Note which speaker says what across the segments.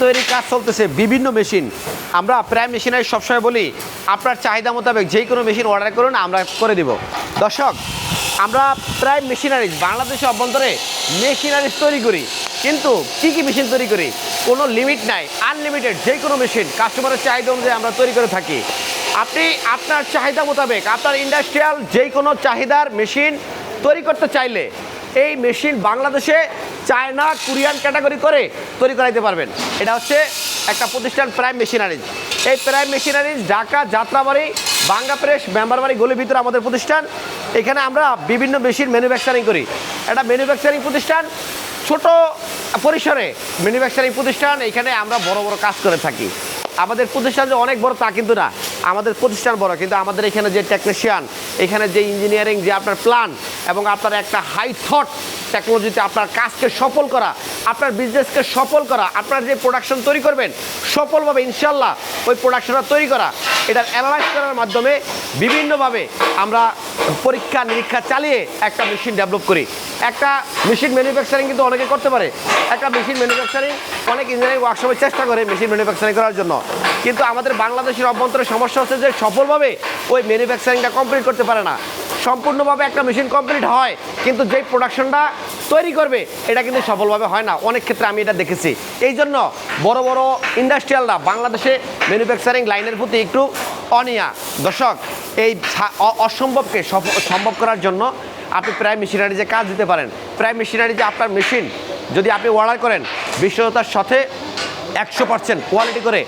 Speaker 1: তৈরি কাজ চলতেছে বিভিন্ন মেশিন। আমরা প্রায় মেশিনারি সবসময় বলি, আপনার চাহিদা মোতাবেক যে কোনো মেশিন অর্ডার করুন, আমরা করে দিব। দর্শক, আমরা প্রায় মেশিনারি, বাংলাদেশে অভ্যন্তরে মেশিনারিজ তৈরি করি। কিন্তু কী কী মেশিন তৈরি করি? কোনো লিমিট নাই আনলিমিটেড যে কোনো মেশিন কাস্টমারের চাহিদা অনুযায়ী আমরা তৈরি করে থাকি। আপনি আপনার চাহিদা মোতাবেক, আপনার ইন্ডাস্ট্রিয়াল যে কোনো চাহিদার মেশিন তৈরি করতে চাইলে, এই মেশিন বাংলাদেশে চায়না, কোরিয়ান ক্যাটাগরি করে তৈরি করাইতে পারবেন। এটা হচ্ছে একটা প্রতিষ্ঠান প্রাইম মেশিনারিজ। এই প্রাইম মেশিনারিজ ঢাকা, যাত্রাবাড়ি বাঙ্গা প্রেস মেম্বারবাড়ি গলির ভিতরে আমাদের প্রতিষ্ঠান। এখানে আমরা বিভিন্ন মেশিন ম্যানুফ্যাকচারিং করি। এটা ম্যানুফ্যাকচারিং প্রতিষ্ঠান ছোট পরিসরে ম্যানুফ্যাকচারিং প্রতিষ্ঠান। এখানে আমরা বড় বড় কাজ করে থাকি। আমাদের প্রতিষ্ঠান যে অনেক বড় তা কিন্তু না। আমাদের প্রতিষ্ঠান বড়, কিন্তু আমাদের এখানে যে টেকনিশিয়ান এখানে যে ইঞ্জিনিয়ারিং যে আপনার প্ল্যান এবং আপনার একটা হাই থট টেকনোলজিতে আপনার কাজকে সফল করা, আপনার বিজনেসকে সফল করা, আপনার যে প্রোডাকশন তৈরি করবেন, সফলভাবে ইনশাল্লাহ ওই প্রোডাকশনটা তৈরি করা। এটা অ্যানালাইজ করার মাধ্যমে বিভিন্নভাবে আমরা পরীক্ষা নিরীক্ষা চালিয়ে একটা মেশিন ডেভেলপ করি। একটা মেশিন ম্যানুফ্যাকচারিং কিন্তু অনেকে করতে পারে। একটা মেশিন ম্যানুফ্যাকচারিং অনেক ইঞ্জিনিয়ারিং ওয়ার্কশপে চেষ্টা করে মেশিন ম্যানুফ্যাকচারিং করার জন্য। কিন্তু আমাদের বাংলাদেশের অভ্যন্তরে সমস্যা হচ্ছে যে সফলভাবে ওই ম্যানুফ্যাকচারিংটা কমপ্লিট করতে পারে না। সম্পূর্ণভাবে একটা মেশিন কমপ্লিট হয়, কিন্তু যেই প্রোডাকশনটা তৈরি করবে, এটা কিন্তু সফলভাবে হয় না। অনেক ক্ষেত্রে আমি এটা দেখেছি। এই জন্য বড় বড় ইন্ডাস্ট্রিয়ালরা বাংলাদেশে ম্যানুফ্যাকচারিং লাইনের প্রতি একটু অনিয়া দর্শক, এই অসম্ভবকে সম্ভব করার জন্য আপনি প্রায় মেশিনারি যে কাজ দিতে পারেন, প্রায় মেশিনারি যে আপনার মেশিন যদি আপনি অর্ডার করেন, বিশ্বতার সাথে একশো পার্সেন্ট কোয়ালিটি করে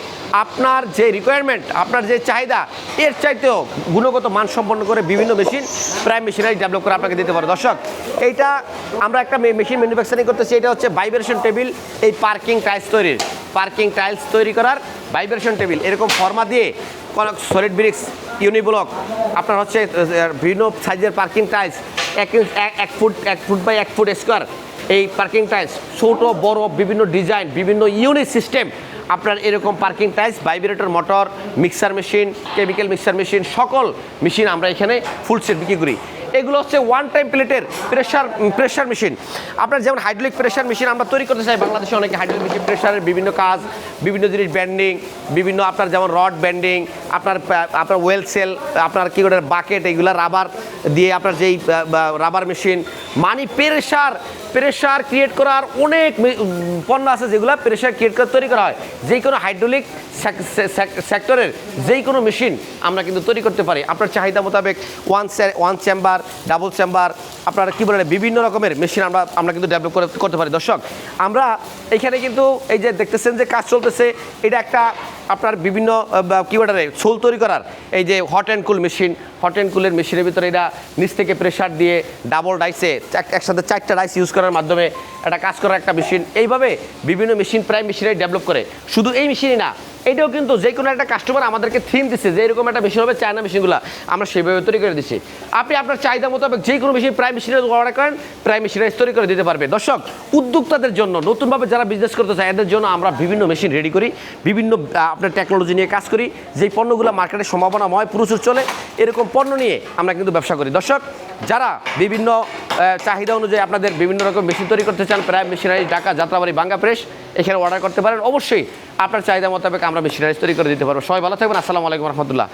Speaker 1: আপনার যে রিকোয়ারমেন্ট আপনার যে চাহিদা, এর চাইতেও গুণগত মান সম্পন্ন করে বিভিন্ন মেশিন প্রায় মেশিনারি ডেভেলপ করে আপনাকে দিতে পারে। দর্শক, এইটা আমরা একটা মেশিন ম্যানুফ্যাকচারিং করতেছি, এটা হচ্ছে ভাইব্রেশন টেবিল এই পার্কিং টাইলস তৈরির। পার্কিং টাইলস তৈরি করার ভাইব্রেশন টেবিল এরকম ফর্মা দিয়ে সলিড ব্রিক্স ইউনিব্লক আপনার হচ্ছে বিভিন্ন সাইজের পার্কিং টাইলস এক- এক ফুট এক ফুট বাই এক ফুট স্কোয়ার এই পার্কিং টাইলস ছোট, বড়, বিভিন্ন ডিজাইন বিভিন্ন ইউনিক সিস্টেম আপনার এরকম parking tiles vibrator motor mixer machine chemical mixer machine সকল মেশিন আমরা এখানে ফুল সেট বিক্রি করি। এগুলো হচ্ছে ওয়ান টাইম প্লেটের প্রেশার প্রেশার মেশিন আপনার যেমন হাইড্রোলিক প্রেশার মেশিন আমরা তৈরি করতে চাই, বাংলাদেশে অনেকে হাইড্রোলিক মেশিন প্রেশারের বিভিন্ন কাজ, বিভিন্ন জিনিস ব্যান্ডিং বিভিন্ন আপনার যেমন রড ব্যান্ডিং আপনার আপনার ওয়েল সেল আপনার কী করে বাকেট এগুলো রাবার দিয়ে আপনার যেই রাবার মেশিন মানি প্রেশার প্রেশার ক্রিয়েট করার অনেক পণ্য আছে যেগুলো প্রেশার ক্রিয়েট করে তৈরি করা হয়। যে কোনো হাইড্রোলিক সেক্টরের যেই কোনো মেশিন আমরা কিন্তু তৈরি করতে পারি। আপনার চাহিদা মোতাবেক one one chamber double chamber আপনার কী বলে বিভিন্ন রকমের মেশিন আমরা আমরা কিন্তু ডেভেলপ করে, করতে পারি। দর্শক, আমরা এখানে কিন্তু এই যে দেখতেছেন যে কাজ চলতেছে, এটা একটা আপনার বিভিন্ন কী বলে সোল তৈরি করার, এই যে hot and cool machine hot and কুলের মেশিনের ভিতরে এটা নিচ থেকে প্রেশার দিয়ে ডাবল ডাইসে একসাথে চারটা ডাইস ইউজ করার মাধ্যমে একটা কাজ করার একটা মেশিন এইভাবে বিভিন্ন মেশিন প্রায় মেশিনারি ডেভেলপ করে। শুধু এই মেশিনই না এটাও কিন্তু যে কোনো একটা কাস্টমার আমাদেরকে থিম দিচ্ছে যে এরকম একটা মেশিন হবে চায়না মেশিনগুলো আমরা সেইভাবে তৈরি করে দিচ্ছি আপনি আপনার চাহিদা মোতাবেক যে কোনো মেশিন প্রায় মেশিনের অর্ডার করেন প্রায় মেশিনারি তৈরি করে দিতে পারবে। দর্শক, উদ্যোক্তাদের জন্য, নতুনভাবে যারা বিজনেস করতে চায়, এদের জন্য আমরা বিভিন্ন মেশিন রেডি করি, বিভিন্ন আপনার টেকনোলজি নিয়ে কাজ করি, যেই পণ্যগুলো মার্কেটে সম্ভাবনাময় প্রচুর চলে, এরকম পণ্য নিয়ে আমরা কিন্তু ব্যবসা করি। দর্শক, যারা বিভিন্ন চাহিদা অনুযায়ী আপনাদের বিভিন্ন রকম মেশিন তৈরি করতে চান, প্রায় মেশিনারি ঢাকা, যাত্রাবাড়ি, বাঙ্গা প্রেস এখানে অর্ডার করতে পারেন। অবশ্যই আপনার চাহিদা মোতাবেক আমরা মেশিনারি তৈরি করে দিতে পারব। সবাই ভালো থাকবেন। আসসালামু আলাইকুম রহমতুল্লাহ।